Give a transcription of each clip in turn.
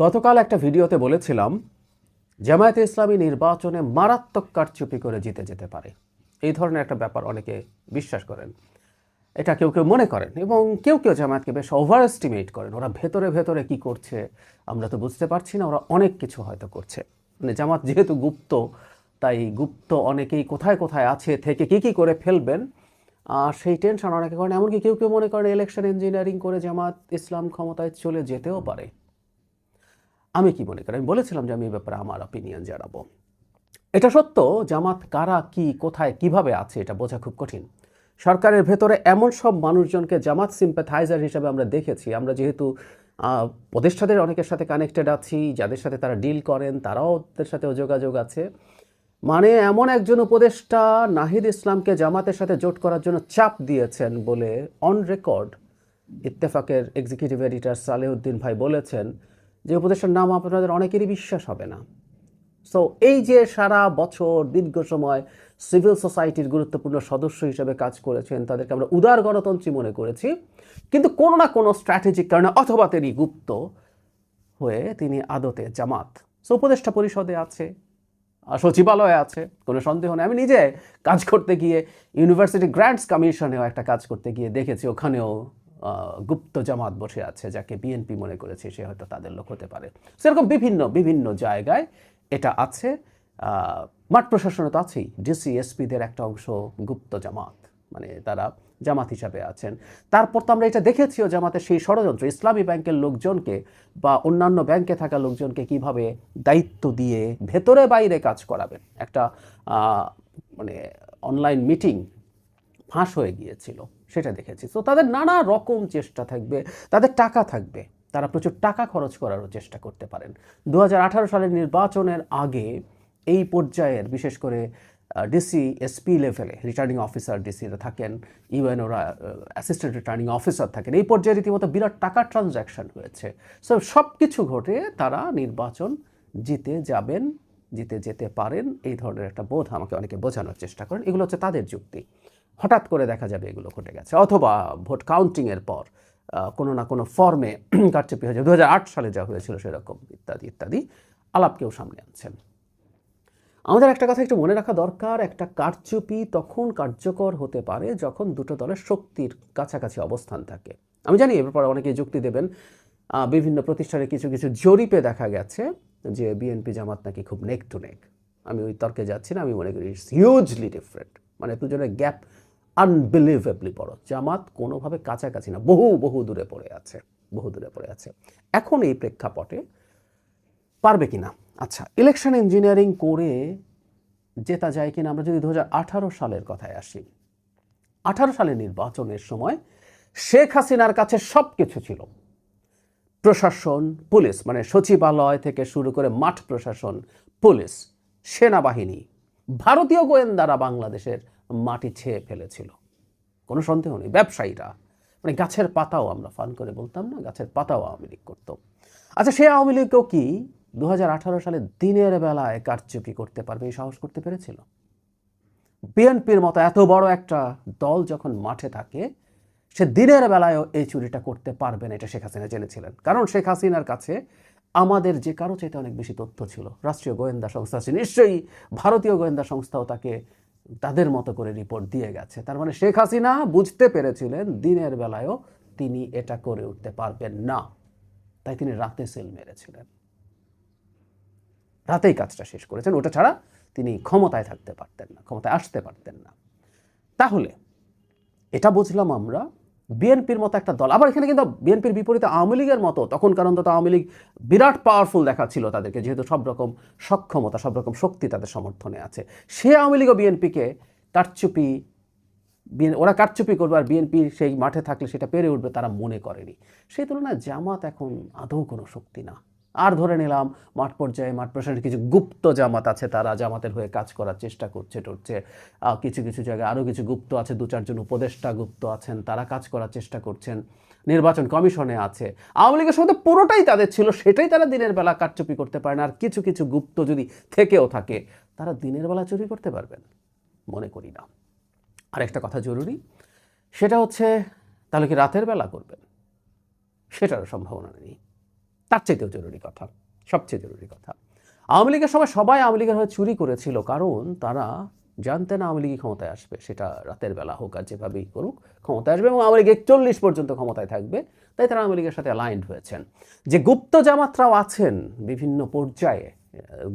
গতকাল একটা ভিডিওতে বলেছিলাম, জামায়াতে ইসলামী নির্বাচনে মারাত্মক কারচুপি করে জিতে যেতে পারে। এই ধরনের একটা ব্যাপার অনেকে বিশ্বাস করেন। এটা কেউ কেউ মনে করেন এবং কেউ কেউ জামায়াতকে বেশ ওভার এস্টিমেট করেন। ওরা ভেতরে ভেতরে কি করছে আমরা তো বুঝতে পারছি না, ওরা অনেক কিছু হয়তো করছে। মানে জামাত যেহেতু গুপ্ত, তাই গুপ্ত অনেকেই কোথায় কোথায় আছে, থেকে কি কি করে ফেলবেন, আর সেই টেনশন অনেকে করেন। এমনকি কেউ কেউ মনে করেন ইলেকশন ইঞ্জিনিয়ারিং করে জামাত ইসলাম ক্ষমতায় চলে যেতেও পারে। আমি কি মনে করি? আমি বলেছিলাম যে আমি এই ব্যাপারে আমার অপিনিয়ন জানাব। এটা সত্য? জামাত কারা, কি, কোথায়, কীভাবে আছে এটা বোঝা খুব কঠিন। সরকারের ভেতরে এমন সব মানুষজনকে জামাত সিম্প্যাথাইজার হিসেবে আমরা দেখেছি। আমরা যেহেতু উপদেষ্টাদের অনেকের সাথে কানেক্টেড আছি, যাদের সাথে তারা ডিল করেন, তারাও ওদের সাথেও যোগাযোগ আছে। মানে এমন একজন উপদেষ্টা নাহিদ ইসলামকে জামাতের সাথে জোট করার জন্য চাপ দিয়েছেন বলে অন রেকর্ড ইত্তেফাকের এক্সিকিউটিভ এডিটর সালেউদ্দিন ভাই বলেছেন যে উপদেষ্টার নাম আপনাদের অনেকেরই বিশ্বাস হবে না। সো এই যে সারা বছর, দীর্ঘ সময় সিভিল সোসাইটির গুরুত্বপূর্ণ সদস্য হিসেবে কাজ করেছেন, তাদেরকে আমরা উদার গণতন্ত্রী মনে করেছি। কিন্তু কোনো না কোনো স্ট্র্যাটেজিক কারণে, অথবা তিনি গুপ্ত হয়ে তিনি আদতে জামাত। সো উপদেষ্টা পরিষদে আছে সচিবালয়ে আছে, কোনো সন্দেহ নেই। আমি নিজে কাজ করতে গিয়ে ইউনিভার্সিটি গ্র্যান্টস কমিশনেও একটা কাজ করতে গিয়ে দেখেছি, ওখানেও গুপ্ত জামাত বসে আছে, যাকে বিএনপি মনে করেছে সে হয়তো তাদের লোক হতে পারে। সেরকম বিভিন্ন বিভিন্ন জায়গায় এটা আছে। মাঠ প্রশাসনে তো আছেই। ডিসি এসপিদের একটা অংশ গুপ্ত জামাত মানে তারা জামাত হিসাবে আছেন। তারপর তো আমরা এটা দেখেছিও জামাতের সেই ষড়যন্ত্র। ইসলামী ব্যাংকের লোকজনকে বা অন্যান্য ব্যাংকে থাকা লোকজনকে কীভাবে দায়িত্ব দিয়ে ভেতরে বাইরে কাজ করাবেন। একটা মানে অনলাইন মিটিং ফাঁস হয়ে গিয়েছিল। সেটা দেখেছি। তো তাদের নানা রকম চেষ্টা থাকবে, তাদের টাকা থাকবে, তারা প্রচুর টাকা খরচ করারও চেষ্টা করতে পারেন। দু হাজার আঠারো সালের নির্বাচনের আগে এই পর্যায়ের, বিশেষ করে ডিসি এসপি লেভেলে রিটার্নিং অফিসার ডিসিরা থাকেন ইভেন ওরা অ্যাসিস্ট্যান্ট রিটার্নিং অফিসার থাকেন। এই পর্যায়ে রীতিমতো বিরাট টাকা ট্রানজ্যাকশন হয়েছে। সো সব কিছু ঘটে তারা নির্বাচন জিতে যাবেন জিতে যেতে পারেন, এই ধরনের একটা বোধ আমাকে অনেকে বোঝানোর চেষ্টা করেন। এগুলো হচ্ছে তাদের যুক্তি। হঠাৎ করে দেখা যাবে এগুলো ঘটে গেছে। অথবা ভোট কাউন্টিংয়ের পর কোনো না কোনো ফর্মে কারচুপি হয়েছে দু সালে যা হয়েছিল সেরকম, ইত্যাদি ইত্যাদি। আলাপ কেউ সামনে আনছেন। আমাদের একটা কথা একটু মনে রাখা দরকার। একটা কারচুপি তখন কার্যকর হতে পারে যখন দুটো দলের শক্তির কাছাকাছি অবস্থান থাকে। আমি জানি এ ব্যাপারে অনেকে যুক্তি দেবেন। বিভিন্ন প্রতিষ্ঠানে কিছু কিছু জরিপে দেখা গেছে। যে বিএনপি জামাত নাকি খুব নেক টু নেক। আমি ওই তর্কে যাচ্ছি না, আমি মনে করি ইটস হিউজলি ডিফারেন্ট মানে দুজনের গ্যাপ আনবিলিভেবলি বড়। জামাত কোনোভাবে কাছাকাছি না, বহু বহু দূরে পড়ে আছে, বহু দূরে পড়ে আছে। এখন এই প্রেক্ষাপটে পারবে কিনা? আচ্ছা ইলেকশন ইঞ্জিনিয়ারিং করে জেতা যায় কিনা, আমরা যদি দু হাজার আঠারো সালের কথায় আসি। আঠারো সালের নির্বাচনের সময় শেখ হাসিনার কাছে সব কিছু ছিল। প্রশাসন, পুলিশ মানে সচিবালয় থেকে শুরু করে মাঠ প্রশাসন, পুলিশ, সেনাবাহিনী, ভারতীয় গোয়েন্দারা বাংলাদেশের মাটি ছেয়ে ফেলেছিল। কোনো সন্দেহ নেই, ব্যবসায়ীরা মানে গাছের পাতাও আমরা ফান করে বলতাম না, গাছের পাতাও আওয়ামী লীগ করতো। আচ্ছা সে আওয়ামী লীগও কি দু হাজার আঠারো সালে দিনের বেলায় কারচুপি করতে পারবে এই সাহস করতে পেরেছিল? বিএনপির মতো এত বড় একটা দল যখন মাঠে থাকে সে দিনের বেলায়ও এই চুরিটা করতে পারবে না, এটা শেখ হাসিনা জেনেছিলেন। কারণ শেখ হাসিনার কাছে আমাদের যে কারও চাইতে অনেক বেশি তথ্য ছিল। রাষ্ট্রীয় গোয়েন্দা সংস্থা আছে, নিশ্চয়ই ভারতীয় গোয়েন্দা সংস্থাও তাকে তাদের মতো করে রিপোর্ট দিয়ে গেছে। তার মানে শেখ হাসিনা বুঝতে পেরেছিলেন দিনের বেলায়ও তিনি এটা করে উঠতে পারবেন না। তাই তিনি রাতে সেল মেরেছিলেন। রাতেই কাজটা শেষ করেছেন। ওটা ছাড়া তিনি ক্ষমতায় থাকতে পারতেন না, ক্ষমতায় আসতে পারতেন না। তাহলে এটা বুঝলাম আমরা বিএনপির মতো একটা দল। আবার এখানে কিন্তু বিএনপির বিপরীতে আওয়ামী লীগের মতো তখন কারণ তো আওয়ামী লীগ বিরাট পাওয়ারফুল দেখাচ্ছিল তাদেরকে, যেহেতু সব রকম সক্ষমতা, সব রকম শক্তি তাদের সমর্থনে আছে। সে আওয়ামী লীগ ও বিএনপিকে কারচুপি ওরা কারচুপি করবে আর বিএনপি সেই মাঠে থাকলে সেটা পেরে উঠবে তারা মনে করেনি। সেই তুলনায় জামাত এখন আদৌ কোনো শক্তি না। আর ধরে নিলাম মাঠ পর্যায়ে, মাঠ প্রশাসনের কিছু গুপ্ত জামাত আছে, তারা জামাতের হয়ে কাজ করার চেষ্টা করছে, টরছে। কিছু কিছু জায়গায় আরও কিছু গুপ্ত আছে, দু, চারজন উপদেষ্টা গুপ্ত আছেন, তারা কাজ করার চেষ্টা করছেন। নির্বাচন কমিশনে আছে। আওয়ামী লীগের সঙ্গে পুরোটাই তাদের ছিল, সেটাই তারা দিনের বেলা কারচুপি করতে পারে না। আর কিছু কিছু গুপ্ত যদি থেকেও থাকে, তারা দিনের বেলা চুরি করতে পারবেন, মনে করি না। আরেকটা কথা জরুরি, সেটা হচ্ছে, তাহলে কি রাতের বেলা করবেন? সেটারও সম্ভাবনা নেই। তার চাইতেও জরুরি কথা, সবচেয়ে জরুরি কথা। আওয়ামী লীগের সময় সবাই আওয়ামী লীগের হয়ে চুরি করেছিল, কারণ তারা জানতেন আওয়ামী লীগই ক্ষমতায় আসবে, সেটা রাতের বেলা হোক আর যেভাবেই করুক ক্ষমতায় আসবে এবং আওয়ামী লীগ একচল্লিশ পর্যন্ত ক্ষমতায় থাকবে, তাই তারা আওয়ামী লীগের সাথে অ্যালাইন্ড হয়েছেন। যে গুপ্ত জামাতরাও আছেন বিভিন্ন পর্যায়ে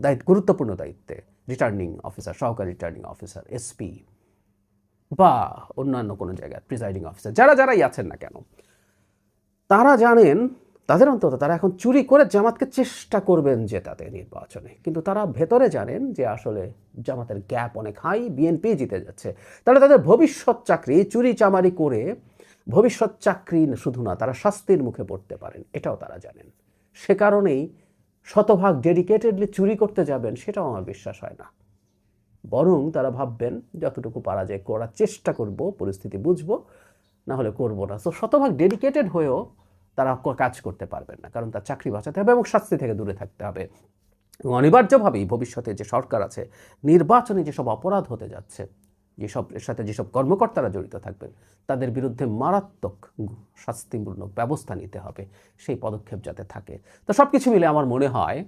দায়িত্ব, গুরুত্বপূর্ণ দায়িত্বে রিটার্নিং অফিসার সহকারী রিটার্নিং অফিসার এসপি বা অন্যান্য কোনো জায়গায় প্রিজাইডিং অফিসার যারা যারাই আছেন না কেন, তারা জানেন তাদের অন্তত তারা এখন চুরি করে জামাতকে চেষ্টা করবেন জেতাতে নির্বাচনে। কিন্তু তারা ভেতরে জানেন যে আসলে জামাতের গ্যাপ অনেক হাই বিএনপি জিতে যাচ্ছে। তাহলে তাদের ভবিষ্যৎ চাকরি, চুরি চামারি করে ভবিষ্যৎ চাকরি শুধু না, তারা শাস্তির মুখে পড়তে পারেন, এটাও তারা জানেন। সে কারণেই শতভাগ ডেডিকেটেডলি চুরি করতে যাবেন, সেটাও আমার বিশ্বাস হয় না। বরং তারা ভাববেন, যতটুকু পারা যায়, করার চেষ্টা করব, পরিস্থিতি বুঝব না হলে করব না। তো শতভাগ ডেডিকেটেড হয়েও তারা কাজ করতে পারবেন না। কারণ তার চাকরি বাঁচাতে হবে এবং শাস্তি থেকে দূরে থাকতে হবে। এবং অনিবার্যভাবেই ভবিষ্যতে যে সরকার আছে, নির্বাচনে যেসব অপরাধ হতে যাচ্ছে, যেসব, এর সাথে যেসব কর্মকর্তারা জড়িত থাকবেন, তাদের বিরুদ্ধে মারাত্মক শাস্তিমূলক ব্যবস্থা নিতে হবে। সেই পদক্ষেপ যাতে থাকে। তো সব কিছু মিলে আমার মনে হয়,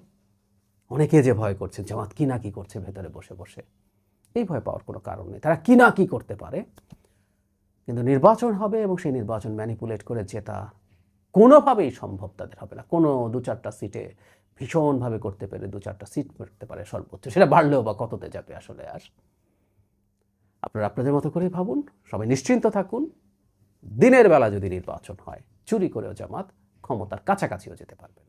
অনেকে যে ভয় করছে, জামাত কি না কি করছে ভেতরে বসে বসে, এই ভয় পাওয়ার কোনো কারণ নেই। তারা কি না কি করতে পারে, কিন্তু নির্বাচন হবে এবং সেই নির্বাচন ম্যানিপুলেট করে জেতা কোনোভাবেই সম্ভব তাদের হবে না। কোনো দু চারটা সিটে ভীষণভাবে করতে পেরে দু চারটা সিট করতে পারে সর্বোচ্চ। সেটা বাড়লেও বা কততে যাবে আসলে আর? আপনারা আপনাদের মতো করেই ভাবুন। সবাই নিশ্চিন্ত থাকুন। দিনের বেলা যদি নির্বাচন হয়, চুরি করেও জামাত ক্ষমতার কাছাকাছিও যেতে পারবে